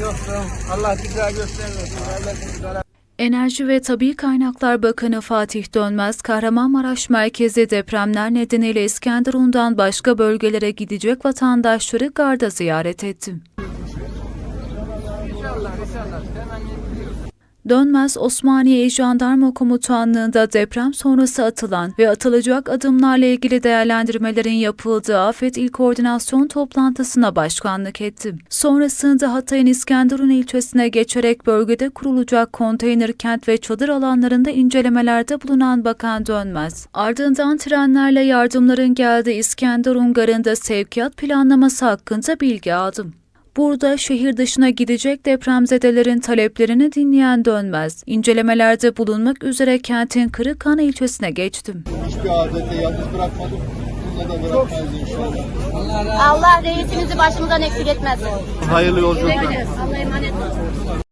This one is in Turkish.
yoksun. Allah güzel göstermesin. Enerji ve Tabi Kaynaklar Bakanı Fatih Dönmez, Kahramanmaraş merkezi depremler nedeniyle İskenderun'dan başka bölgelere gidecek vatandaşları garda ziyaret etti. İnşallah inşallah. Hemen gidiyoruz. Dönmez, Osmaniye Jandarma Komutanlığı'nda deprem sonrası atılan ve atılacak adımlarla ilgili değerlendirmelerin yapıldığı Afet İl Koordinasyon toplantısına başkanlık etti. Sonrasında Hatay'ın İskenderun ilçesine geçerek bölgede kurulacak konteyner kent ve çadır alanlarında incelemelerde bulunan Bakan Dönmez, ardından trenlerle yardımların geldiği İskenderun Garı'nda sevkiyat planlaması hakkında bilgi aldı. Burada şehir dışına gidecek depremzedelerin taleplerini dinleyen Dönmez, incelemelerde bulunmak üzere kentin Kırıkhan ilçesine geçtim. Hiçbir adete yalnız bırakmadım. Bununla da bırakmayız inşallah. Allah reisimizi başımızdan eksik etmesin. Hayırlı yolculuklar. Allah'a emanet olun.